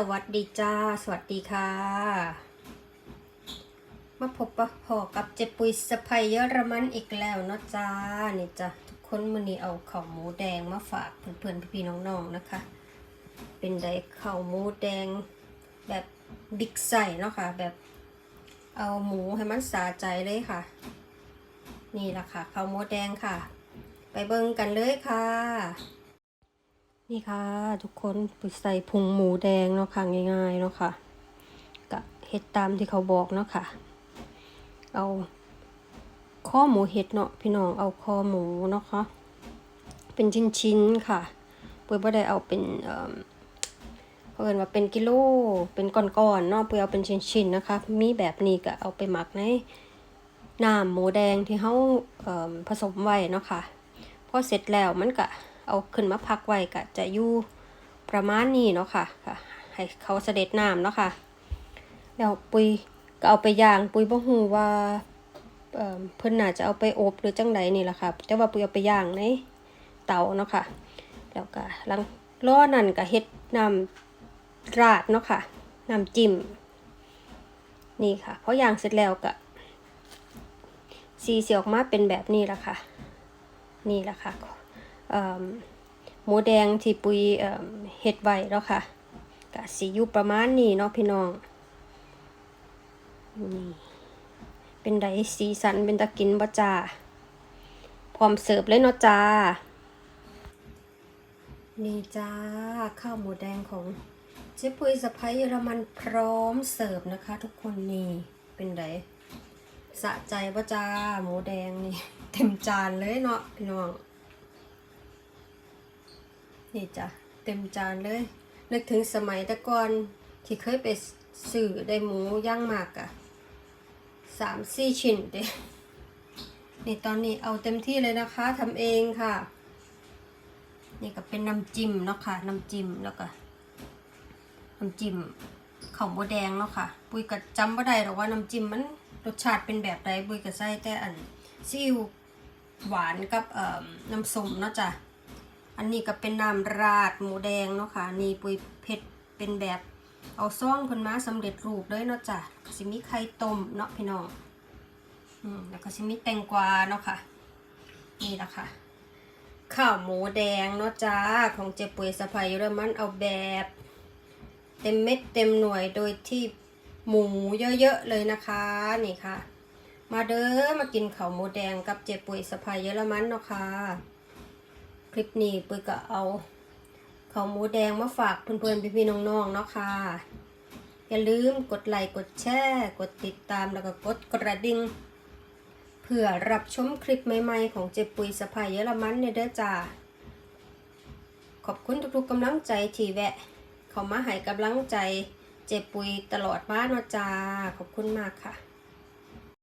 สวัสดีจ้า สวัสดีค่ะ มาพบปะพอกับเจปุยสะพายเยอรมันอีกแล้วนะจ้านี่จ้ะทุกคนมือนี้เอาข้าวหมูแดงมาฝากเพื่อนๆพี่ๆน้องๆนะคะ เป็นไดข้าวหมูแดงแบบบิ๊กไซเนาะค่ะแบบเอาหมูให้มันสาใจเลยค่ะ นี่ละค่ะข้าวหมูแดงค่ะ ไปเบิ่งกันเลยค่ะ นี่ค่ะ ทุกคนไปใส่พุงหมูแดงเนาะค่ะง่ายๆเนาะค่ะกะเฮ็ดตามที่เขาบอกเนาะค่ะ เอาข้อหมูเห็ดเนาะพี่น้องเอาคอหมูเนาะค่ะเป็นชิ้นๆค่ะเปื่อยบ่ได้เอาเป็นเอ่อเพิ่นว่าเป็นกิโลเป็นก้อนๆเนาะเปื่อยเอาเป็นชิ้นๆนะคะ มีแบบนี้ก็เอาไปหมักในน้ำหมูแดงที่เฮาเผสมไว้เนาะค่ะพอเสร็จแล้วมันก็ เอาขึ้นมาพักไว้ก็จะอยู่ประมาณนี้เนาะค่ะค่ะ ให้เขาเสด็จน้ำเนาะค่ะแล้วปุยก็เอาไปย่างปุยบ่ฮู้ว่าเอ่อเพิ่นน่าจะเอาไปอบหรือจังใดนี่แหละค่ะแต่ว่าปุยเอาไปย่างในเตาเนาะค่ะแล้วก็หลังล้อนั่นก็เฮ็ดน้ำราดเนาะค่ะน้ำจิ้มนี่ค่ะพอย่างเสร็จแล้วก็สีเสียออกมาเป็นแบบนี้ละค่ะ นี่ละค่ะ หมูแดงที่ปุยเอ่อเฮ็ดไว้แล้วค่ะก็สิอยู่ประมาณนี้เนาะพี่น้องนี่เป็นไดสีสันเป็นตะกินบ่จ้าพร้อมเสิร์ฟเลยเนาะจ้า นี่จ้า ข้าวหมูแดงของเจ๊ปุยสะพ้ายเยอรมันพร้อมเสิร์ฟนะคะ ทุกคนนี่เป็นไดสะใจบ่จ้าหมูแดงนี่ เต็มจานเลยเนาะพี่น้อง นี่จ้ะเต็มจานเลย นึกถึงสมัยต่ก่อนที่เคยไปสื่อได้หมูย่างหมากอะสามสี่ชิ้นเด้นี่ตอนนี้เอาเต็มที่เลยนะคะทำเองค่ะ นี่ก็เป็นน้ำจิ้มเนาะค่ะน้ำจิ้มแล้วก็น้ำจิ้มข้าวหมูแดงเนาะค่ะ ปุ้ยก็จำไม่ได้หรอกว่าน้ำจิ้มมันรสชาติเป็นแบบใดปุ้ยก็ใส่แต่อันซีอิ๊วหวานกับน้ำส้มเนาะจ้ะ อันนี้ก็เป็นน้ำราดหมูแดงเนาะค่ะนี่ปุ๋ยเผ็ดเป็นแบบเอาซ่องคนมาสำเร็จรูปเลยเนาะจ้ะก็สิมีไข่ต้มเนาะพี่น้องอืมแล้วก็สิมีแตงกวาเนาะค่ะ นี่ละค่ะ ข้าวหมูแดงเนาะจ้าของเจ๊ปุ๋ยสะพายเยอรมันเอาแบบ เต็มเม็ดเต็มหน่วยโดยที่หมูเยอะๆเลยนะคะนี่ค่ะ มาเด้อมากินข้าวหมูแดงกับเจ๊ปุ๋ยสะพายเยอรมันเนาะค่ะ ลิปนี้ปุ้ยก็เอาข้าวหมูแดงมาฝากเพื่อนๆพี่ๆน้องๆเนาะค่ะ อย่าลืมกดไลค์กดแชร์กดติดตามแล้วก็กดกระดิ่งเพื่อรับชมคลิปใหม่ๆของเจ็บปุยสะพายเยอรมันเนี่ยเด้อจ้าขอบคุณทุกๆกำลังใจที่แวะ เขามาให้กำลังใจเจ็บปุยตลอดมาเนาะจ้าขอบคุณมากค่ะ